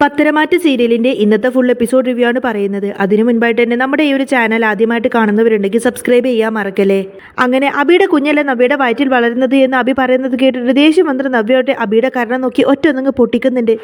പത്തരമാറ്റ് സീരിയലിന്റെ ഇന്നത്തെ full episode review ആണ് പറയുന്നത്. അതിനു മുൻപായിട്ട് തന്നെ നമ്മുടെ ഈ ഒരു ചാനൽ ആദ്യമായിട്ട് കാണുന്നവരുണ്ടെങ്കിൽ സബ്സ്ക്രൈബ് ചെയ്യാൻ മറക്കല്ലേ? അങ്ങനെ അബിയുടെ കുഞ്ഞല്ല നവ്യയുടെ വയറ്റിൽ വളരുന്നത് എന്ന് അബി പറയുന്നത് കേട്ടിട്ട് ദേഷ്യം വന്നിട്ട് നവ്യയുടെ അബിയുടെ കരണം നോക്കി ഒറ്റ ഒന്നങ്ങ് പൊട്ടിക്കുന്നുണ്ട്.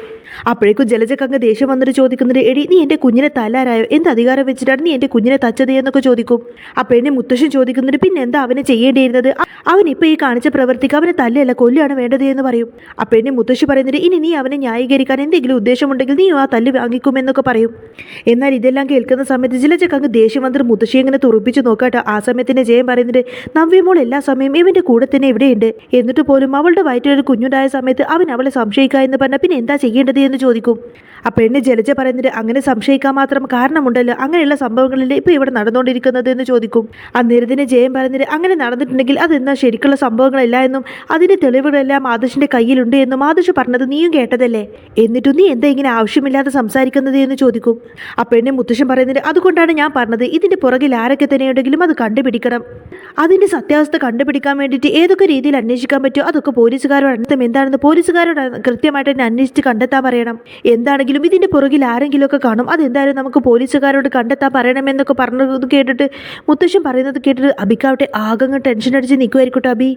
അപ്പോഴേക്കും ജലജക്കങ്ങ് ദേഷ്യം വന്നിട്ട് ചോദിക്കുന്നുണ്ട് എടി നീ എന്റെ കുഞ്ഞിനെ തല്ലാരായോ എന്ത് അധികാരം വെച്ചിട്ടാണ് നീ എന്റെ കുഞ്ഞിനെ തച്ചത്? എന്നൊക്കെ ചോദിക്കും. അപ്പോഴെന്നെ മുത്തശ്ശൻ ചോദിക്കുന്നുണ്ട് പിന്നെ എന്താ അവനെ ചെയ്യേണ്ടിയിരുന്നത്? അവൻ ഇപ്പോൾ ഈ കാണിച്ച പ്രവർത്തിക്ക് അവനെ തല്ലല്ല കൊല്ലുകയാണ് വേണ്ടത്? എന്ന് പറയും. അപ്പോൾ അപ്പോഴെന്നെ മുത്തശ്ശി പറയുന്നുണ്ട് ഇനി നീ അവനെ ന്യായീകരിക്കാൻ എന്തെങ്കിലും ഉദ്ദേശമുണ്ടെങ്കിൽ നീ ആ തല്ല് വാങ്ങിക്കുമെന്നൊക്കെ പറയും. എന്നാൽ ഇതെല്ലാം കേൾക്കുന്ന സമയത്ത് ജിലജക്ക് അങ്ങ് ദേഷ്യം വന്നിട്ട് മുത്തശ്ശി ഇങ്ങനെ തുറപ്പിച്ച് നോക്കാട്ടോ. ആ സമയത്തിന്റെ ജയം പറയുന്നുണ്ട് നവ്യമോൾ എല്ലാ സമയം ഇവന്റെ കൂടെ തന്നെ ഇവിടെയുണ്ട്. എന്നിട്ട് പോലും അവളുടെ വയറ്റിലൊരു കുഞ്ഞുണ്ടായ സമയത്ത് അവൻ അവളെ സംശയിക്കുക എന്ന് പറഞ്ഞാൽ പിന്നെ എന്താ ചെയ്യേണ്ടത് എന്ന് ചോദിക്കും. ആ പെണ്ണ് ജലജ പറയുന്നുണ്ട് അങ്ങനെ സംശയിക്കാൻ മാത്രം കാരണമുണ്ടല്ലോ. അങ്ങനെയുള്ള സംഭവങ്ങളിൽ ഇപ്പോൾ ഇവിടെ നടന്നുകൊണ്ടിരിക്കുന്നത് എന്ന് ചോദിക്കും. അന്നേരത്തിന് ജയം പറയുന്നത് അങ്ങനെ നടന്നിട്ടുണ്ടെങ്കിൽ അതെന്നാ ശരിക്കുള്ള സംഭവങ്ങളല്ല എന്നും അതിന്റെ തെളിവുകളെല്ലാം ആദർശിന്റെ കയ്യിലുണ്ട് എന്നും ആദർശ് പറഞ്ഞത് നീയും കേട്ടതല്ലേ? എന്നിട്ടും നീ എന്താ ഇങ്ങനെ ആവശ്യമില്ലാതെ സംസാരിക്കുന്നത് എന്ന് ചോദിക്കും. അപ്പോൾ എന്നെ മുത്തശ്ശൻ പറയുന്നത് അതുകൊണ്ടാണ് ഞാൻ പറഞ്ഞത് ഇതിന്റെ പുറകിൽ ആരൊക്കെ തന്നെയുണ്ടെങ്കിലും അത് കണ്ടുപിടിക്കണം. അതിന്റെ സത്യാവസ്ഥ കണ്ടുപിടിക്കാൻ വേണ്ടിയിട്ട് ഏതൊക്കെ രീതിയിൽ അന്വേഷിക്കാൻ പറ്റുമോ അതൊക്കെ പോലീസുകാരോട് അർത്ഥം എന്താണെന്ന് പോലീസുകാരോട് കൃത്യമായിട്ട് തന്നെ അന്വേഷിച്ച് കണ്ടെത്താൻ പറയണം. എന്താണെങ്കിലും ഇതിന്റെ പുറകിൽ ആരെങ്കിലും ഒക്കെ കാണും. അതെന്തായാലും നമുക്ക് പോലീസുകാരോട് കണ്ടെത്താൻ പറയണമെന്നൊക്കെ പറഞ്ഞത് കേട്ടിട്ട് മുത്തശ്ശൻ പറയുന്നത് കേട്ടിട്ട് അബിക്കാവട്ടെ ആകങ്ങ് ടെൻഷൻ അടിച്ച് നിൽക്കുമായിരിക്കട്ടെ അബി.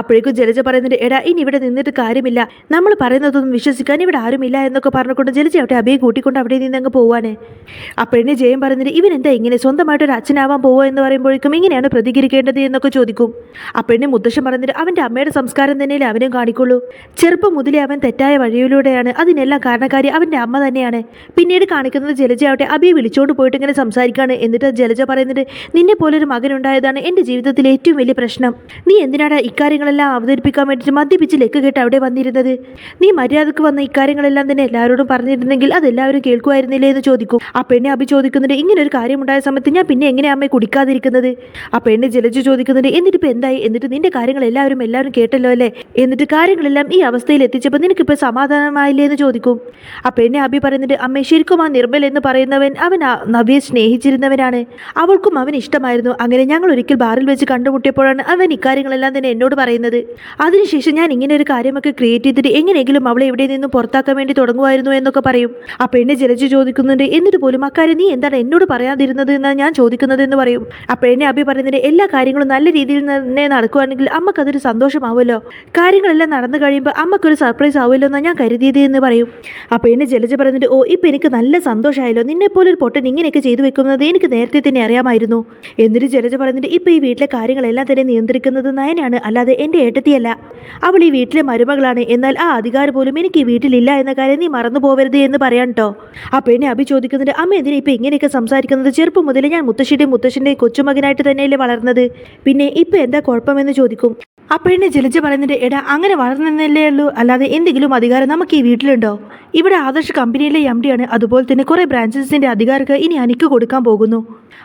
അപ്പോഴേക്കും ജലജ പറയുന്നുണ്ട് എടാ ഇനി ഇവിടെ നിന്നിട്ട് കാര്യമില്ല. നമ്മൾ പറയുന്നതൊന്നും വിശ്വസിക്കാൻ ഇവിടെ ആരുമില്ല എന്നൊക്കെ പറഞ്ഞുകൊണ്ട് അവിടെ അബിയെ കൂട്ടിക്കൊണ്ട് അവിടെ നിന്ന് അങ്ങ് പോവാനേ അപ്പോഴേ ജയം പറയുന്നത് ഇവൻ എന്താ ഇങ്ങനെ സ്വന്തമായിട്ട് ഒരു അച്ഛനാവാൻ പോവുക എന്ന് പറയുമ്പോഴേക്കും ഇങ്ങനെയാണ് പ്രതികരിക്കേണ്ടത് എന്നൊക്കെ ചോദിക്കും. അപ്പോഴേ മുത്തശ്ശൻ പറയുന്നത് അവന്റെ അമ്മയുടെ സംസ്കാരം തന്നെയല്ലേ അവനും കാണിക്കുള്ളൂ. ചെറുപ്പം മുതലേ അവൻ തെറ്റായ വഴിയിലൂടെയാണ്. അതിനെല്ലാം കാരണക്കാരി അവന്റെ അമ്മ തന്നെയാണ്. പിന്നീട് കാണിക്കുന്നത് ജലജ ആവട്ടെ അബിയെ വിളിച്ചുകൊണ്ട് പോയിട്ട് ഇങ്ങനെ സംസാരിക്കുകയാണ് എന്നിട്ട് ജലജ പറയുന്നത് നിന്നെ പോലൊരു മകനുണ്ടായതാണ് എന്റെ ജീവിതത്തിലെ ഏറ്റവും വലിയ പ്രശ്നം. നീ എന്തിനാടാ ഇക്കാര്യങ്ങളെല്ലാം അവതരിപ്പിക്കാൻ വേണ്ടിയിട്ട് മദ്യപിച്ച് ലെക്ക് കേട്ട് അവിടെ വന്നിരുന്നത്? നീ മര്യാദയ്ക്ക് വന്ന ഇക്കാര്യങ്ങളെല്ലാം തന്നെ എല്ലാവരോടും പറഞ്ഞിരുന്നെങ്കിൽ അതെല്ലാവരും കേൾക്കുമായിരുന്നില്ലേ എന്ന് ചോദിക്കും. ആ പെണ്ണെ അഭി ചോദിക്കുന്നുണ്ട് ഇങ്ങനെ ഒരു കാര്യമുണ്ടായ സമയത്ത് ഞാൻ പിന്നെ എങ്ങനെ അമ്മയെ കുടിക്കാതിരിക്കുന്നത്? ആ പെണ്ണ് ജലജു ചോദിക്കുന്നുണ്ട് എന്നിട്ട് ഇപ്പൊ എന്തായി? എന്നിട്ട് നിന്റെ കാര്യങ്ങൾ എല്ലാവരും എല്ലാവരും കേട്ടല്ലോ അല്ലേ? എന്നിട്ട് കാര്യങ്ങളെല്ലാം ഈ അവസ്ഥയിൽ എത്തിച്ചപ്പോൾ നിനക്കിപ്പോൾ സമാധാനമായില്ലേ എന്ന് ചോദിക്കും. ആ പെണ്ണെ അഭി പറയുന്നുണ്ട് അമ്മേ ശരിക്കും ആ നിർമ്മൽ എന്ന് പറയുന്നവൻ അവൻ നബിയെ സ്നേഹിച്ചിരുന്നവനാണ്. അവൾക്കും അവൻ ഇഷ്ടമായിരുന്നു. അങ്ങനെ ഞങ്ങൾ ഒരിക്കൽ ബാറിൽ വെച്ച് കണ്ടുമുട്ടിയപ്പോഴാണ് അവൻ ഇക്കാര്യങ്ങളെല്ലാം തന്നെ എന്നോട് പറയുന്നത്. അതിനുശേഷം ഞാൻ ഇങ്ങനെ ഒരു കാര്യമൊക്കെ ക്രിയേറ്റ് ചെയ്തിട്ട് എങ്ങനെയെങ്കിലും അവളെ എവിടെ നിന്നും പുറത്താക്കാൻ വേണ്ടി തുടങ്ങുമായിരുന്നു എന്നൊക്കെ പറയും. ആ പെണ്ണ് ജലജ ചോദിക്കുന്നുണ്ട് എന്നിട്ട് പോലും അക്കാര്യം നീ എന്താണ് എന്നോട് പറയാതിരുന്നത് എന്നാണ് ഞാൻ ചോദിക്കുന്നത് എന്ന് പറയും. ആ പെണ്ണെ അഭി പറയുന്നത് എല്ലാ കാര്യങ്ങളും നല്ല രീതിയിൽ തന്നെ നടക്കുവാണെങ്കിൽ അമ്മക്കതൊരു സന്തോഷമാവുമല്ലോ. കാര്യങ്ങളെല്ലാം നടന്നു കഴിയുമ്പോൾ അമ്മക്കൊരു സർപ്രൈസ് ആവുമല്ലോ എന്നാണ് ഞാൻ കരുതിയത് എന്ന് പറയും. ആ പെണ്ണ് ജലജ പറയുന്നുണ്ട് ഓ ഇപ്പം എനിക്ക് നല്ല സന്തോഷമായല്ലോ. നിന്നെപ്പോലെ ഒരു പൊട്ടൻ ഇങ്ങനെയൊക്കെ ചെയ്തു വെക്കുന്നത് എനിക്ക് നേരത്തെ തന്നെ അറിയാമായിരുന്നു. എന്നിട്ട് ജലജ പറയുന്നുണ്ട് ഇപ്പം ഈ വീട്ടിലെ കാര്യങ്ങളെല്ലാം തന്നെ നിയന്ത്രിക്കുന്നത് നയനാണ് അല്ലാതെ എന്റെ ഏട്ടത്തിയല്ല. അവൾ ഈ വീട്ടിലെ മരുമകളാണ്. എന്നാൽ ആ അധികാരം പോലും എനിക്ക് ഈ വീട്ടിലില്ല എന്ന കാര്യം നീ മറന്നു പോവരുത് എന്ന് പറയാൻ കേട്ടോ ആ പെണ്ണെ അഭി ചോദിക്കുന്നുണ്ട് അമ്മ എന്തിനാ ഇപ്പം ഇങ്ങനെയൊക്കെ സംസാരിക്കുന്നത്? ചെറുപ്പം മുതൽ ഞാൻ മുത്തശ്ശിയുടെയും മുത്തശ്ശന്റെയും കൊച്ചുമകനായിട്ട് തന്നെയല്ലേ വളർന്നത്? പിന്നെ ഇപ്പം എന്താ കുഴപ്പമെന്ന് ചോദിക്കും? ആ അപ്പോഴെന്നെ ജലജ പറയുന്നുണ്ട് എടാ അങ്ങനെ വളർന്നല്ലേ ഉള്ളൂ. അല്ലാതെ എന്തെങ്കിലും അധികാരം നമുക്ക് ഈ വീട്ടിലുണ്ടോ? ഇവിടെ ആദർശ് കമ്പനിയിലെ എം ആണ്. അതുപോലെ തന്നെ കുറേ ബ്രാഞ്ചസിന്റെ അധികാരമൊക്കെ ഇനി എനിക്ക് കൊടുക്കാൻ പോകുന്നു.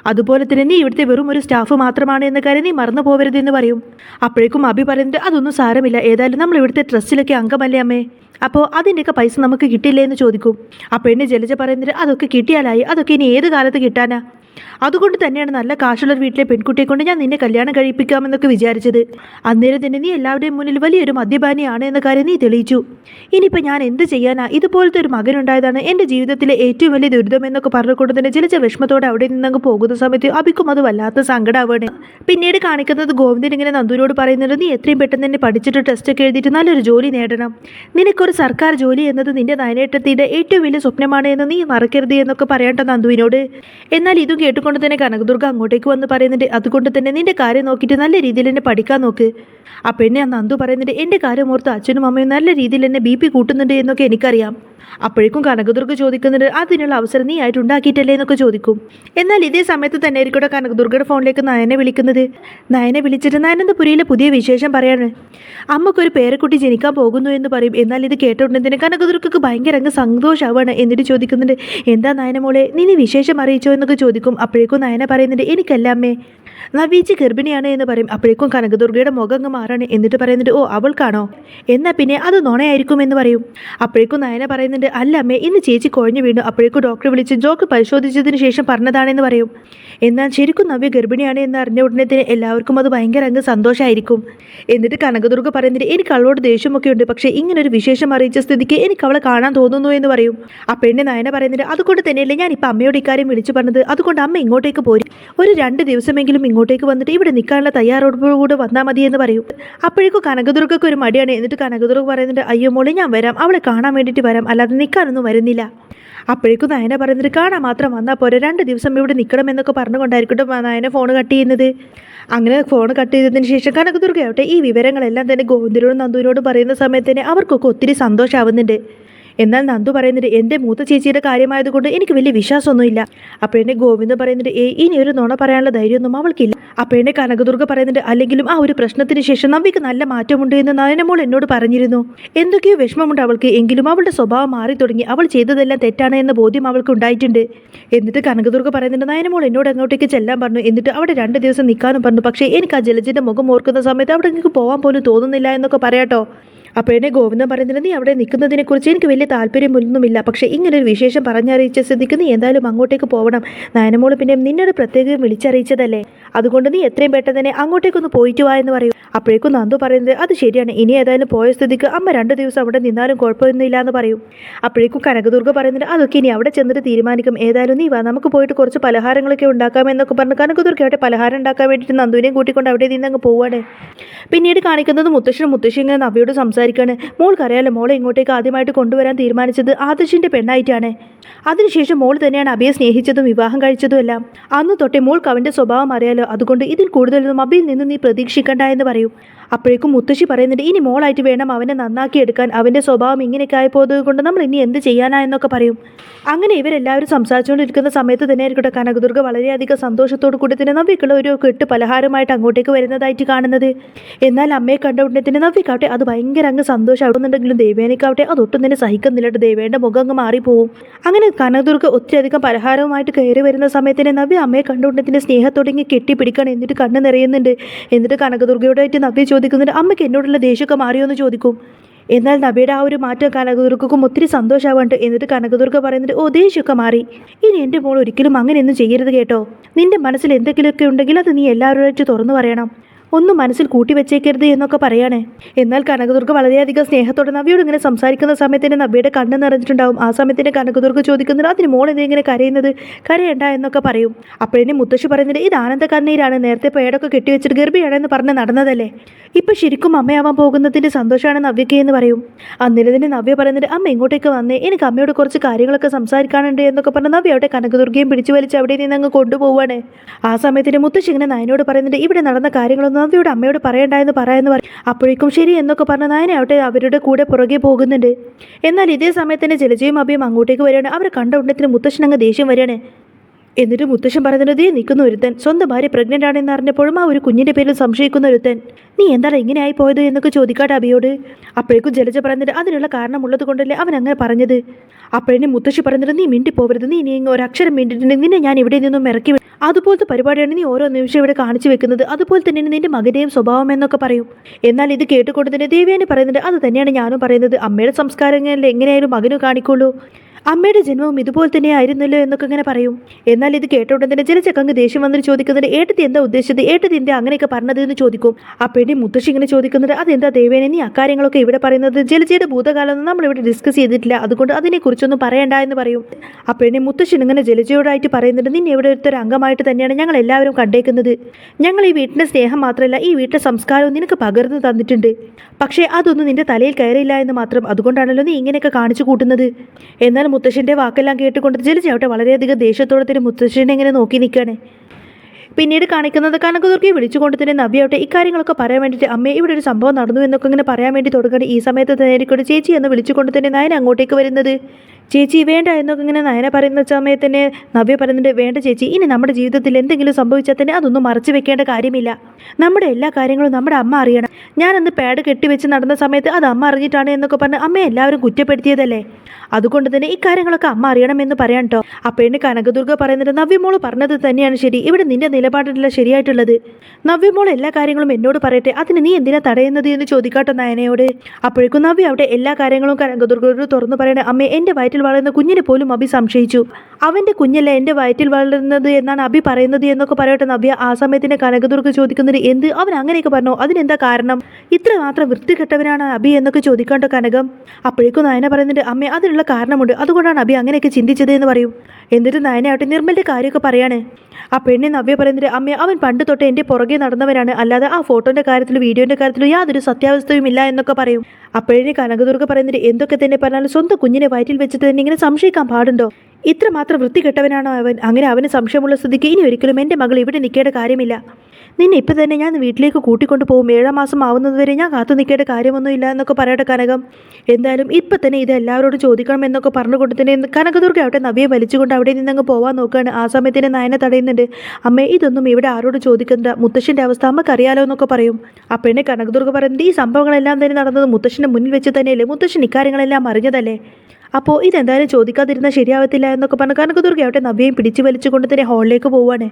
അതുപോലെ തന്നെ നീ ഇവിടുത്തെ വെറും ഒരു സ്റ്റാഫ് മാത്രമാണ് എന്ന കാര്യം നീ മറന്നു പോവരുത് എന്ന് പറയും. അപ്പോഴേക്കും അഭി പറയുന്നുണ്ട് അതൊന്നും സാരമില്ല. ഏതായാലും നമ്മൾ ഇവിടുത്തെ ട്രസ്റ്റിലൊക്കെ അംഗമല്ലേ അമ്മേ? അപ്പോൾ അതിന്റെയൊക്കെ പൈസ നമുക്ക് കിട്ടില്ലേ എന്ന് ചോദിക്കും. ആ പെണ്ണ് ജലജ പറയുന്നത് അതൊക്കെ കിട്ടിയാലായി. അതൊക്കെ ഇനി ഏത് കാലത്ത് കിട്ടാനാ? അതുകൊണ്ട് തന്നെയാണ് നല്ല കാശുള്ള വീട്ടിലെ പെൺകുട്ടിയെ കൊണ്ട് ഞാൻ നിന്നെ കല്യാണം കഴിപ്പിക്കാമെന്നൊക്കെ വിചാരിച്ചത്. അന്നേരം തന്നെ നീ എല്ലാവരുടെയും മുന്നിൽ വലിയൊരു മദ്യപാനിയാണ് എന്ന കാര്യം നീ തെളിയിച്ചു. ഇനിയിപ്പോൾ ഞാൻ എന്ത് ചെയ്യാനാ? ഇതുപോലത്തെ ഒരു മകനുണ്ടായതാണ് എന്റെ ജീവിതത്തിലെ ഏറ്റവും വലിയ ദുരിതം എന്നൊക്കെ പറഞ്ഞുകൊണ്ട് തന്നെ ചില വിഷമത്തോടെ അവിടെ നിന്നങ്ങ് പോകുന്ന സമയത്ത് അഭിക്കും അത് വല്ലാത്ത സങ്കടമാവാണ് പിന്നീട് കാണിക്കുന്നത് ഗോവിന്ദൻ ഇങ്ങനെ നന്ദൂരോട് പറയുന്നത് നീ എത്രയും പെട്ടെന്ന് തന്നെ പഠിച്ചിട്ട് ടെസ്റ്റൊക്കെ എഴുതിയിട്ട് നല്ലൊരു ജോലി നേടണം. നിനക്കൊരു സർക്കാർ ജോലി എന്നത് നിന്റെ നയനേട്ടത്തിന്റെ ഏറ്റവും വലിയ സ്വപ്നമാണ് എന്ന് നീ മറക്കരുത് എന്നൊക്കെ പറയണ്ട നന്ദുവിനോട്. എന്നാൽ ഇതും കേട്ടുകൊണ്ട് തന്നെ കനകദുർഗ അങ്ങോട്ടേക്ക് വന്ന് പറയുന്നുണ്ട് അതുകൊണ്ട് തന്നെ നിന്റെ കാര്യം നോക്കിയിട്ട് നല്ല രീതിയിൽ എന്നെ പഠിക്കാൻ നോക്ക്. ആ പെണ്ണെ നന്ദു പറയുന്നുണ്ട് എന്റെ കാര്യം ഓർത്ത് അച്ഛനും അമ്മയും നല്ല രീതിയിൽ എന്നെ ബി പി കൂട്ടുന്നുണ്ട് എന്നൊക്കെ എനിക്കറിയാം. അപ്പോഴേക്കും കനകദുർഗ ചോദിക്കുന്നുണ്ട് അതിനുള്ള അവസരം നീ ആയിട്ട് ഉണ്ടാക്കിയിട്ടല്ലേ? എന്നൊക്കെ ചോദിക്കും. എന്നാൽ ഇതേ സമയത്ത് തന്നെ ആയിരിക്കട്ടെ കനകദുർഗയുടെ ഫോണിലേക്ക് നയനെ വിളിക്കുന്നത്. നയനെ വിളിച്ചിട്ട് നയനന്തപുരിയിലെ പുതിയ വിശേഷം പറയാണ്. അമ്മക്കൊരു പേരക്കുട്ടി ജനിക്കാൻ പോകുന്നു എന്ന് പറയും. എന്നാൽ ഇത് കേട്ടോണ്ടെന്തിന് കനകദുർഗക്ക് ഭയങ്കര അങ്ങ് സന്തോഷമാവാണ് എന്നിട്ട് ചോദിക്കുന്നുണ്ട് എന്താ നയന മോളെ നീ വിശേഷം അറിയിച്ചോ? എന്നൊക്കെ ചോദിക്കും. അപ്പോഴേക്കും നയന പറയുന്നുണ്ട് എനിക്കല്ല അമ്മേ നവീച്ച് ഗർഭിണിയാണ് എന്ന് പറയും. അപ്പോഴേക്കും കനകദുർഗയുടെ മുഖം അങ്ങ് മാറാണ്. എന്നിട്ട് പറയുന്നുണ്ട് ഓ അവൾക്കാണോ? എന്നാൽ പിന്നെ അത് നുണയായിരിക്കും എന്ന് പറയും. അപ്പോഴേക്കും നയന പറയുന്നുണ്ട് അല്ല അമ്മേ ഇന്ന് ചേച്ചി കുഴഞ്ഞു വീണു. അപ്പോഴേക്കും ഡോക്ടറെ വിളിച്ച് ജോക്ക് പരിശോധിച്ചതിന് ശേഷം പറഞ്ഞതാണെന്ന് പറയും. എന്നാൽ ശരിക്കും നവ്യ ഗർഭിണിയാണ് എന്ന് അറിഞ്ഞ ഉടനെ തന്നെ എല്ലാവർക്കും അത് ഭയങ്കര അങ്ങ് സന്തോഷമായിരിക്കും എന്നിട്ട് കനകദുർഗ പറയുന്നത് എനിക്ക് അവളോട് ദേഷ്യമൊക്കെ ഉണ്ട്. പക്ഷേ ഇങ്ങനൊരു വിശേഷം അറിയിച്ച സ്ഥിതിക്ക് എനിക്ക് അവളെ കാണാൻ തോന്നുന്നു എന്ന് പറയും. ആ എന്നെ നയന പറയുന്നത് അതുകൊണ്ട് തന്നെയല്ലേ ഞാൻ ഇപ്പം അമ്മയോട് ഇക്കാര്യം വിളിച്ചു പറഞ്ഞത്. അതുകൊണ്ട് അമ്മ ഇങ്ങോട്ടേക്ക് പോരും. ഒരു രണ്ട് ദിവസമെങ്കിലും ഇങ്ങോട്ടേക്ക് വന്നിട്ട് ഇവിടെ നിൽക്കാനുള്ള തയ്യാറെടുപ്പോടുകൂടെ വന്നാൽ മതി എന്ന് പറയും. അപ്പോഴേക്കും കനകദുർഗക്ക് ഒരു മടിയാണ്. എന്നിട്ട് കനകദുർഗ പറയുന്നുണ്ട് അയ്യോ മോളെ ഞാൻ വരാം. അവളെ കാണാൻ വേണ്ടിയിട്ട് വരാം. അല്ലാതെ നിൽക്കാനൊന്നും വരുന്നില്ല. അപ്പോഴേക്കും നയന പറയുന്നത് കാണാൻ മാത്രം വന്നാൽ പോരെ രണ്ട് ദിവസം ഇവിടെ നിൽക്കണമെന്നൊക്കെ പറഞ്ഞുകൊണ്ടായിരിക്കട്ടെ നായനെ ഫോൺ കട്ട് ചെയ്യുന്നത്. അങ്ങനെ ഫോൺ കട്ട് ചെയ്തതിന് ശേഷം കനകദുർഗയാവട്ടെ ഈ വിവരങ്ങളെല്ലാം തന്നെ ഗോവിന്ദനോടും നന്ദുവിനോടും പറയുന്ന സമയത്ത് തന്നെ അവർക്കൊക്കെ ഒത്തിരി സന്തോഷമാവുന്നുണ്ട് എന്നാൽ നന്ദു പറയുന്നുണ്ട് എന്റെ മൂത്ത ചേച്ചിയുടെ കാര്യമായതുകൊണ്ട് എനിക്ക് വലിയ വിശ്വാസമൊന്നുമില്ല. അപ്പോഴെന്നെ ഗോവിന്ദ് പറയുന്നുണ്ട് ഏ ഇനി ഒരു നുണ പറയാനുള്ള ധൈര്യമൊന്നും അവൾക്കില്ല. അപ്പോഴെന്നെ കനകദുർഗ പറയുന്നുണ്ട് അല്ലെങ്കിലും ആ ഒരു പ്രശ്നത്തിന് ശേഷം നവ്യക്ക് നല്ല മാറ്റമുണ്ട് എന്ന് നയനമോൾ എന്നോട് പറഞ്ഞിരുന്നു. എന്തൊക്കെയോ വിഷമമുണ്ട് അവൾക്ക്. എങ്കിലും അവളുടെ സ്വഭാവം മാറി തുടങ്ങി. അവൾ ചെയ്തതെല്ലാം തെറ്റാണ് എന്ന ബോധ്യം അവൾക്ക് ഉണ്ടായിട്ടുണ്ട്. എന്നിട്ട് കനകദുർഗ പറയുന്നുണ്ട് നയനമോൾ എന്നോട് അങ്ങോട്ടേക്ക് ചെല്ലാൻ പറഞ്ഞു. എന്നിട്ട് അവിടെ രണ്ട് ദിവസം നിൽക്കാനും പറഞ്ഞു. പക്ഷേ എനിക്ക് ആ ജലജിന്റെ മുഖം ഓർക്കുന്ന സമയത്ത് അവിടെ നിങ്ങൾക്ക് പോകാൻ പോലും തോന്നുന്നില്ല എന്നൊക്കെ പറയാട്ടോ. അപ്പോഴേ ഗോവിന്ദൻ പറയുന്നില്ല നീ അവിടെ നിൽക്കുന്നതിനെക്കുറിച്ച് എനിക്ക് വലിയ താല്പര്യമൊന്നുമില്ല. പക്ഷേ ഇങ്ങനൊരു വിശേഷം പറഞ്ഞറിയിച്ച സ്ഥിതിക്ക് നീ എന്തായാലും അങ്ങോട്ടേക്ക് പോകണം നയനമോൾ പിന്നെ നിന്നോട് പ്രത്യേകം വിളിച്ചറിയിച്ചതല്ലേ? അതുകൊണ്ട് നീ എത്രയും പെട്ടെന്ന് തന്നെ അങ്ങോട്ടേക്കൊന്ന് പോയിട്ട് വാ എന്ന് പറയും. അപ്പോഴേക്കും നന്ദു പറയുന്നത് അത് ശരിയാണ്. ഇനി ഏതായാലും പോയ സ്ഥിതിക്ക് അമ്മ രണ്ട് ദിവസം അവിടെ നിന്നാലും കുഴപ്പമൊന്നുമില്ല എന്ന് പറയും. അപ്പോഴേക്കും കനകദുർഗ പറയുന്നത് അതൊക്കെ ഇനി അവിടെ ചെന്നിട്ട് തീരുമാനിക്കും. ഏതായാലും നീ വാ. നമുക്ക് പോയിട്ട് കുറച്ച് പലഹാരങ്ങളൊക്കെ ഉണ്ടാക്കാം എന്നൊക്കെ പറഞ്ഞ് കനകദുർഗ അവിടെ പലഹാരം ഉണ്ടാക്കാൻ വേണ്ടിയിട്ട് നന്ദുവിനെയും കൂട്ടിക്കൊണ്ട് അവിടെ നിന്ന് അങ്ങ് പോവാണ്. പിന്നീട് കാണിക്കുന്നത് മുത്തശ്ശനും മുത്തശ്ശി ഇങ്ങനെ നവ്യോട് സംസാരിക്കാണ്. മോൾക്കറിയാലോ മോളെ ഇങ്ങോട്ടേക്ക് ആദ്യമായിട്ട് കൊണ്ടുവരാൻ തീരുമാനിച്ചത് ആദർശിന്റെ പെണ്ണായിട്ടാണ്. അതിനുശേഷം മോൾ തന്നെയാണ് അബിയെ സ്നേഹിച്ചതും വിവാഹം കഴിച്ചതും എല്ലാം. അന്ന് തൊട്ടേ മോൾക്ക് അവന്റെ സ്വഭാവം അറിയാലോ അതുകൊണ്ട് ഇതിൽ കൂടുതലൊന്നും അബിയിൽ നിന്ന് നീ പ്രതീക്ഷിക്കണ്ട എന്ന് പറയും. അപ്പോഴേക്കും മുത്തശ്ശി പറയുന്നുണ്ട് ഇനി മോളായിട്ട് വേണം അവനെ നന്നാക്കി എടുക്കാൻ. അവന്റെ സ്വഭാവം ഇങ്ങനെയൊക്കെ ആയപ്പോയത് കൊണ്ട് നമ്മൾ ഇനി എന്ത് ചെയ്യാനാ എന്നൊക്കെ പറയും. അങ്ങനെ ഇവരെല്ലാവരും സംസാരിച്ചുകൊണ്ടിരിക്കുന്ന സമയത്ത് തന്നെ ആയിരിക്കട്ടെ കനകദുർഗ വളരെയധികം സന്തോഷത്തോടു കൂടി തന്നെ നവ്യക്കുള്ള ഒരു കെട്ട് പലഹാരമായിട്ട് അങ്ങോട്ടേക്ക് വരുന്നതായിട്ട് കാണുന്നത്. എന്നാൽ അമ്മയെ കണ്ട ഉടനെ തന്നെ നവ്യക്കാവട്ടെ അത് ഭയങ്കര അങ്ങ് സന്തോഷമാവുന്നുണ്ടെങ്കിലും ദേവേനക്കാവട്ടെ അതൊട്ടും തന്നെ സഹിക്കുന്നില്ല ദേവേന്റെ മുഖം അങ്ങ് മാറിപ്പോവും. അങ്ങനെ കനകദുർഗ ഒത്തിരിയധികം പലഹാരവുമായിട്ട് കയറി വരുന്ന സമയത്ത് തന്നെ നവ്യ അമ്മയെ കണ്ടുകൊണ്ടതിന്റെ സ്നേഹത്തോടെങ്കിൽ കെട്ടിപ്പിടിക്കണം എന്നിട്ട് കണ്ണ് നിറയുന്നുണ്ട്. എന്നിട്ട് കനകദുർഗയോടായിട്ട് നവ്യ ചോദിക്കുന്നുണ്ട് അമ്മയ്ക്ക് എന്നോടുള്ള ദേഷ്യമൊക്കെ മാറിയോ? എന്ന് ചോദിക്കും. എന്നാൽ നബിയുടെ ആ ഒരു മാറ്റം കനകദുർഗക്കും ഒത്തിരി സന്തോഷമാവുണ്ട്. എന്നിട്ട് കനകദുർഗ പറയുന്നത് ഓ ദേഷ്യമൊക്കെ മാറി. ഇനി എന്റെ മോൾ ഒരിക്കലും അങ്ങനെയൊന്നും ചെയ്യരുത് കേട്ടോ. നിന്റെ മനസ്സിൽ എന്തെങ്കിലുമൊക്കെ ഉണ്ടെങ്കിൽ അത് നീ എല്ലാവരോടും തുറന്നു പറയണം. ഒന്നും മനസ്സിൽ കൂട്ടി വെച്ചേക്കരുത് എന്നൊക്കെ പറയാണ്. എന്നാൽ കനകദുർഗ വളരെയധികം സ്നേഹത്തോടെ നവിയോട് ഇങ്ങനെ സംസാരിക്കുന്ന സമയത്തിന് നബിയുടെ കണ്ണ് നിറഞ്ഞിട്ടുണ്ടാവും. ആ സമയത്തിന് കനകദുർഗ് ചോദിക്കുന്നത് അതിന് മോൾ എന്തെങ്കിലും കരയുന്നത്? കരയണ്ട എന്നൊക്കെ പറയും. അപ്പോഴേ മുത്തശ്ശി പറയുന്നത് ഇത് ആനന്ദ കണ്ണീരാണ് നേരത്തെ പേടൊക്കെ കെട്ടിവെച്ചിട്ട് ഗർഭിയാണെന്ന് പറഞ്ഞ് നടന്നതല്ലേ? ഇപ്പം ശരിക്കും അമ്മയാവാൻ പോകുന്നതിന്റെ സന്തോഷമാണ് നവ്യക്ക് എന്ന് പറയും. അന്നിരതിന് നവ്യ പറയുന്നത് അമ്മ ഇങ്ങോട്ടേക്ക് വന്നേ. എനിക്ക് അമ്മയോട് കുറച്ച് കാര്യങ്ങളൊക്കെ സംസാരിക്കാനുണ്ട് എന്നൊക്കെ പറഞ്ഞ് നവ്യ അവിടെ കനകദുർഗയും പിടിച്ചു വലിച്ച് അവിടെ നിന്ന് അങ്ങ് കൊണ്ടുപോവാണ്. ആ സമയത്തിന് മുത്തശ്ശി ഇങ്ങനെ നയനോട് പറയുന്നുണ്ട് ഇവിടെ നടന്ന കാര്യങ്ങളൊന്നും നവ്യയുടെ അമ്മയോട് പറയണ്ടായെന്ന് പറയാമെന്ന് പറയും അപ്പോഴേക്കും ശരി എന്നൊക്കെ പറഞ്ഞ നയന അവിടെ അവരുടെ കൂടെ പുറകെ പോകുന്നുണ്ട്. എന്നാൽ ഇതേ സമയത്ത് തന്നെ ജലജയും അഭിയും അങ്ങോട്ടേക്ക് വരികയാണ്. അവരെ കണ്ട ഉടനത്തിന് മുത്തശ്ശൻ അങ്ങ് ദേഷ്യം വരികയാണ്. എന്നിട്ട് മുത്തശ്ശൻ പറയുന്നത് ദേ നിൽക്കുന്ന ഒരുത്തൻ. സ്വന്തം ഭാര്യ പ്രഗ്നന്റ് ആണെന്ന് അറിഞ്ഞപ്പോഴും ആ ഒരു കുഞ്ഞിന്റെ പേരിൽ സംശയിക്കുന്ന ഒരുത്തൻ. നീ എന്താണ് ഇങ്ങനെ പോയത്? എന്നൊക്കെ ചോദിക്കാട്ടെ അബിയോട്. അപ്പോഴേക്കും ജലജ പറയുന്നത് അതിനുള്ള കാരണമുള്ളത് കൊണ്ടല്ലേ അവൻ അങ്ങനെ പറഞ്ഞത്. അപ്പോഴേ മുത്തശ്ശി പറയുന്നത് നീ മിണ്ടി പോവരുത് നീ ഇനി ഒരക്ഷരം മിണ്ടിട്ടുണ്ടെങ്കിൽ നിന്നെ ഞാൻ ഇവിടെ നിന്നും ഇറക്കി. അതുപോലത്തെ പരിപാടിയാണ് നീ ഓരോ നിമിഷം ഇവിടെ കാണിച്ചു വെക്കുന്നത്. അതുപോലെ തന്നെയാണ് നിന്റെ മകന്റെയും സ്വഭാവം എന്നൊക്കെ പറയും. എന്നാൽ ഇത് കേട്ടുകൊണ്ട് തന്നെ ദേവിയാണ് പറയുന്നുണ്ട് അത് തന്നെയാണ് ഞാനും പറയുന്നത്. അമ്മയുടെ സംസ്കാരങ്ങളിൽ എങ്ങനെയായാലും മകനും കാണിക്കുള്ളൂ അമ്മയുടെ ജന്മവും ഇതുപോലെ തന്നെ ആയിരുന്നല്ലോ എന്നൊക്കെ ഇങ്ങനെ പറയും. എന്നാൽ ഇത് കേട്ട ഉടൻ തന്നെ കങ്ങ് ദേഷ്യം വന്നിട്ട് ചോദിക്കുന്നത് ഏട്ടത്തി എന്താ ഉദ്ദേശിച്ചത്? ഏട്ടത്തി എന്താ അങ്ങനെയൊക്കെ പറഞ്ഞത് എന്ന് ചോദിക്കും. അപ്പേടി മുത്തശ്ശി ഇങ്ങനെ ചോദിക്കുന്നത് അതെന്താ ദേവേനെ നീ അക്കാര്യങ്ങളൊക്കെ ഇവിടെ പറയുന്നത്? ജലജയുടെ നമ്മൾ ഇവിടെ ഡിസ്കസ് ചെയ്തിട്ടില്ല. അതുകൊണ്ട് അതിനെക്കുറിച്ചൊന്നും പറയണ്ട എന്ന് പറയും. അപ്പേടി മുത്തശ്ശൻ ഇങ്ങനെ ജലജയോടായിട്ട് പറയുന്നുണ്ട് നിന്നെ ഇവിടെ ഒരു അംഗമായിട്ട് തന്നെയാണ് ഞങ്ങൾ എല്ലാവരും കണ്ടേക്കുന്നത്. ഞങ്ങൾ ഈ വീട്ടിന്റെ സ്നേഹം മാത്രമല്ല ഈ വീട്ടിലെ സംസ്കാരവും നിനക്ക് പകർന്നു തന്നിട്ടുണ്ട്. പക്ഷേ അതൊന്നും നിന്റെ തലയിൽ കയറിയില്ല എന്ന് മാത്രം അതുകൊണ്ടാണല്ലോ നീ ഇങ്ങനെയൊക്കെ കാണിച്ചു കൂട്ടുന്നത്. എന്നാൽ മുത്തശ്ശന്റെ വാക്കെല്ലാം കേട്ടുകൊണ്ട് ജലജ അവിടെ വളരെയധികം ദേഷ്യത്തോടെ തന്നെ മുത്തശ്ശനെ ഇങ്ങനെ നോക്കി നിൽക്കുകയാണ്. പിന്നീട് കാണിക്കുന്നത് കനകദുർഗയെ വിളിച്ചുകൊണ്ട് തന്നെ നവ്യയോട്ടെ ഇക്കാര്യങ്ങളൊക്കെ പറയാൻ വേണ്ടിയിട്ട് അമ്മേ ഇവിടെ ഒരു സംഭവം നടന്നു എന്നൊക്കെ ഇങ്ങനെ പറയാൻ വേണ്ടി തുടങ്ങുകയാണ്. ഈ സമയത്ത് നേരിക്കൊണ്ട് ചേച്ചി എന്ന് വിളിച്ചുകൊണ്ട് തന്നെ നയൻ അങ്ങോട്ടേക്ക് വരുന്നത്. ചേച്ചി വേണ്ട എന്നൊക്കെ ഇങ്ങനെ നയന പറയുന്ന സമയത്ത് തന്നെ നവ്യ പറയുന്നുണ്ട് വേണ്ട ചേച്ചി ഇനി നമ്മുടെ ജീവിതത്തിൽ എന്തെങ്കിലും സംഭവിച്ചാൽ തന്നെ അതൊന്നും മറച്ചു വെക്കേണ്ട കാര്യമില്ല. നമ്മുടെ എല്ലാ കാര്യങ്ങളും നമ്മുടെ അമ്മ അറിയണം. ഞാനന്ന് പാഡ് കെട്ടിവെച്ച് നടന്ന സമയത്ത് അത് അമ്മ അറിഞ്ഞിട്ടാണ് എന്നൊക്കെ പറഞ്ഞ് അമ്മ എല്ലാവരും കുറ്റപ്പെടുത്തിയതല്ലേ? അതുകൊണ്ട് തന്നെ ഇക്കാര്യങ്ങളൊക്കെ അമ്മ അറിയണം എന്ന് പറയാം കേട്ടോ അപ്പോഴേ കനകദുർഗ പറയുന്നത് നവ്യമോൾ പറഞ്ഞത് തന്നെയാണ് ശരി. ഇവിടെ നിന്റെ നിലപാടില്ല ശരിയായിട്ടുള്ളത്. നവ്യമോൾ എല്ലാ കാര്യങ്ങളും എന്നോട് പറയട്ടെ. അതിന് നീ എന്തിനാ തടയുന്നത് എന്ന് ചോദിക്കാട്ടോ നയനയോട്. അപ്പോഴേക്കും നവ്യ അവിടെ എല്ലാ കാര്യങ്ങളും കനകദുർഗയോട് തുറന്നു പറയണേ അമ്മേ എന്റെ വയറ്റിൽ വളരുന്ന കുഞ്ഞിനെ പോലും അഭി സംശയിച്ചു. അവന്റെ കുഞ്ഞല്ല എന്റെ വയറ്റിൽ വളരുന്നത് എന്നാണ് അഭി പറയുന്നത്? എന്നൊക്കെ പറയട്ടെ നവ്യ. ആ സമയത്തിന് കനകദുർഗ ചോദിക്കുന്നതിന് എന്ത്? അവൻ അങ്ങനെയൊക്കെ പറഞ്ഞോ? അതിനെന്താ കാരണം? ഇത്ര മാത്രം വൃത്തികെട്ടവനാണ് അഭി എന്നൊക്കെ ചോദിക്കാണ്ടോ കനകം? അപ്പോഴേക്കും നയന പറയുന്നുണ്ട് അമ്മേ അതിനുള്ള കാരണമുണ്ട്. അതുകൊണ്ടാണ് അഭി അങ്ങനെയൊക്കെ ചിന്തിച്ചത് എന്ന് പറയും. എന്നിട്ട് നയനയാവട്ടെ നിർമ്മലിന്റെ കാര്യമൊക്കെ പറയാണ്. ആ പെണ്ണെ നവ്യ പറയുന്നത് അമ്മ അവൻ പണ്ട് തൊട്ട് എന്റെ പുറകെ നടന്നവനാണ്. അല്ലാതെ ആ ഫോട്ടോന്റെ കാര്യത്തിലും വീഡിയോന്റെ കാര്യത്തിലും യാതൊരു സത്യാവസ്ഥയും ഇല്ല എന്നൊക്കെ പറയും. അപ്പോഴേ കനകദുർഗ പറയുന്നത് എന്തൊക്കെ തന്നെ പറഞ്ഞാലും സ്വന്തം കുഞ്ഞിനെ വയറ്റിൽ വെച്ചിട്ട് തന്നെ ഇങ്ങനെ സംശയിക്കാൻ പാടുണ്ടോ? ഇത്രമാത്രം വൃത്തികെട്ടവനാണോ അവൻ? അങ്ങനെ അവന് സംശയമുള്ള സ്ഥിതിക്ക് ഇനി ഒരിക്കലും എന്റെ മകൾ ഇവിടെ നിൽക്കേണ്ട കാര്യമില്ല. നിന്നെ ഇപ്പം തന്നെ ഞാൻ വീട്ടിലേക്ക് കൂട്ടിക്കൊണ്ട് പോകും. ഏഴാം മാസം ആവുന്നത് വരെ ഞാൻ കാത്തു നിൽക്കേണ്ട കാര്യമൊന്നുമില്ല എന്നൊക്കെ പറയട്ടെ കനകം. എന്തായാലും ഇപ്പം തന്നെ ഇത് എല്ലാവരോടും ചോദിക്കണം എന്നൊക്കെ പറഞ്ഞുകൊണ്ട് തന്നെ കനകദുർഗ അവിടെ നവ്യെ വലിച്ചുകൊണ്ട് അവിടെ നിന്നങ്ങ് പോകാൻ നോക്കുകയാണ് ആ സമയത്തിന് നയനെ തടയുന്നുണ്ട്. അമ്മേ ഇതൊന്നും ഇവിടെ ആരോട് ചോദിക്കണ്ട. മുത്തശ്ശന്റെ അവസ്ഥ അമ്മക്കറിയാലോ എന്നൊക്കെ പറയും. അപ്പോഴേ കനകദുർഗ പറയുന്നത് ഈ സംഭവങ്ങളെല്ലാം തന്നെ നടന്നത് മുത്തശ്ശന്റെ മുന്നിൽ വെച്ച് തന്നെയല്ലേ? മുത്തശ്ശൻ ഇക്കാര്യങ്ങളെല്ലാം അറിഞ്ഞതല്ലേ? അപ്പോൾ ഇതെന്തായാലും ചോദിക്കാതിരുന്നാൽ ശരിയാവത്തില്ല എന്നൊക്കെ പറഞ്ഞ് കനകദുർഗ അവിടെ നവ്യയും പിടിച്ചു വലിച്ചുകൊണ്ട് തന്നെ ഹാളിലേക്ക് പോവാണ്.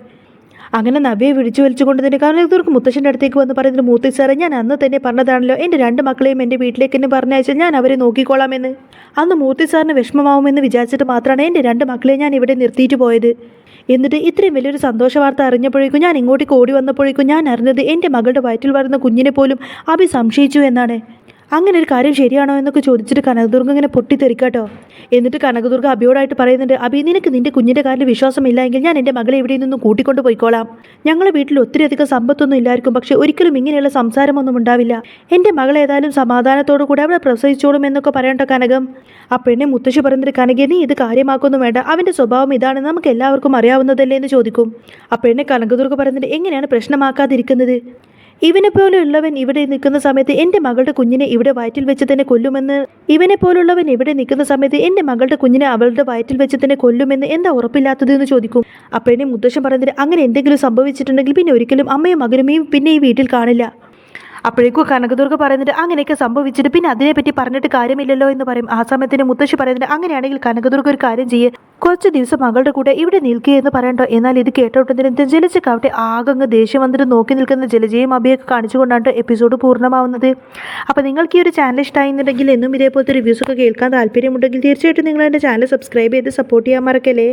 അങ്ങനെ നബിയെ വിളിച്ചു വലിച്ചുകൊണ്ട് തന്നെ കനകദുർഗ് മുത്തശ്ശന്റെ അടുത്തേക്ക് വന്ന് പറയുന്നത് മൂത്തി സാറേ ഞാൻ അന്ന് തന്നെ പറഞ്ഞതാണല്ലോ. എന്റെ രണ്ട് മക്കളെയും എന്റെ വീട്ടിലേക്ക് തന്നെ പറഞ്ഞയച്ചാൽ ഞാൻ അവരെ നോക്കിക്കോളാമെന്ന്. അന്ന് മൂത്തി സാറിന് വിഷമമാവുമെന്ന് വിചാരിച്ചിട്ട് മാത്രമാണ് എന്റെ രണ്ട് മക്കളെ ഞാൻ ഇവിടെ നിർത്തിയിട്ട് പോയത്. എന്നിട്ട് ഇത്രയും വലിയൊരു സന്തോഷ വാർത്ത അറിഞ്ഞപ്പോഴേക്കും ഞാൻ ഇങ്ങോട്ടേക്ക് ഓടി വന്നപ്പോഴേക്കും ഞാൻ അറിഞ്ഞത് എന്റെ മകളുടെ വയറ്റിൽ വരുന്ന കുഞ്ഞിനെ പോലും അഭി സംശയിച്ചു എന്നാണ്. അങ്ങനെ ഒരു കാര്യം ശരിയാണോ എന്നൊക്കെ ചോദിച്ചിട്ട് കനകദുർഗ ഇങ്ങനെ പൊട്ടിത്തെറിക്കാട്ടോ എന്നിട്ട് കനകദുർഗ അബിയോടായിട്ട് പറയുന്നുണ്ട് അബി നിനക്ക് നിന്റെ കുഞ്ഞിന്റെ കാര്യം വിശ്വാസമില്ലെങ്കിൽ ഞാൻ എന്റെ മകളെ എവിടെ നിന്നും കൂട്ടിക്കൊണ്ട് പോയിക്കോളാം. ഞങ്ങളെ വീട്ടിൽ ഒത്തിരിയധികം സമ്പത്തൊന്നും ഇല്ലായിരിക്കും പക്ഷേ ഒരിക്കലും ഇങ്ങനെയുള്ള സംസാരമൊന്നും ഉണ്ടാവില്ല. എന്റെ മകൾ ഏതായാലും സമാധാനത്തോടു കൂടെ അവിടെ പ്രസവിച്ചോളും എന്നൊക്കെ പറയണ്ട കനകം. ആ പെണ്ണെ മുത്തശ്ശി പറഞ്ഞിട്ട് കനകെ നീ ഇത് കാര്യമാക്കൊന്നും വേണ്ട. അവന്റെ സ്വഭാവം ഇതാണ് നമുക്ക് എല്ലാവർക്കും അറിയാവുന്നതല്ലേ എന്ന് ചോദിക്കും. ആ പെണ്ണെ കനകദുർഗ പറഞ്ഞിട്ട് എങ്ങനെയാണ് പ്രശ്നമാക്കാതിരിക്കുന്നത്? ഇവനെ പോലെയുള്ളവൻ ഇവിടെ നിൽക്കുന്ന സമയത്ത് എന്റെ മകളുടെ കുഞ്ഞിനെ ഇവിടെ വയറ്റിൽ വെച്ച് തന്നെ കൊല്ലുമെന്ന്? ഇവനെ പോലുള്ളവൻ ഇവിടെ നിൽക്കുന്ന സമയത്ത് എന്റെ മകളുടെ കുഞ്ഞിനെ അവളുടെ വയറ്റിൽ വെച്ച് തന്നെ കൊല്ലുമെന്ന് എന്താ ഉറപ്പില്ലാത്തത് എന്ന് ചോദിക്കും. അപ്പോഴേ മുത്തശ്ശൻ പറയുന്നത് അങ്ങനെ എന്തെങ്കിലും സംഭവിച്ചിട്ടുണ്ടെങ്കിൽ പിന്നെ ഒരിക്കലും അമ്മയും മകനും പിന്നെ ഈ വീട്ടിൽ കാണില്ല. അപ്പോഴേക്കും കനകദുർഗ പറയുന്നുണ്ട് അങ്ങനെയൊക്കെ സംഭവിച്ചിട്ട് പിന്നെ അതിനെപ്പറ്റി പറഞ്ഞിട്ട് കാര്യമില്ലല്ലോ എന്ന് പറയും. ആ സമയത്തിന് മുത്തശ്ശി പറയുന്നുണ്ട് അങ്ങനെയാണെങ്കിൽ കനകദുർഗ ഒരു കാര്യം ചെയ്യേ. കുറച്ച് ദിവസം മകളുടെ കൂടെ ഇവിടെ നിൽക്കുക എന്ന് പറയണ്ടോ? എന്നാൽ ഇത് കേട്ടോട്ടത്തിന് ജലജക്കാവട്ടെ ആകങ്ങ് ദേഷ്യം വന്നിട്ട് നോക്കി നിൽക്കുന്ന ജലജയും അഭിയൊക്കെ കാണിച്ചുകൊണ്ടാണ് എപ്പിസോഡ് പൂർണമാവുന്നത്. അപ്പോൾ നിങ്ങൾക്ക് ഈ ഒരു ചാനൽ ഇഷ്ടമായിരുന്നുണ്ടെങ്കിൽ എന്നും ഇതേപോലത്തെ റിവ്യൂസൊക്കെ കേൾക്കാൻ താല്പര്യമുണ്ടെങ്കിൽ തീർച്ചയായിട്ടും നിങ്ങൾ എന്റെ ചാനൽ സബ്സ്ക്രൈബ് ചെയ്ത് സപ്പോർട്ട് ചെയ്യാൻ മറക്കല്ലേ?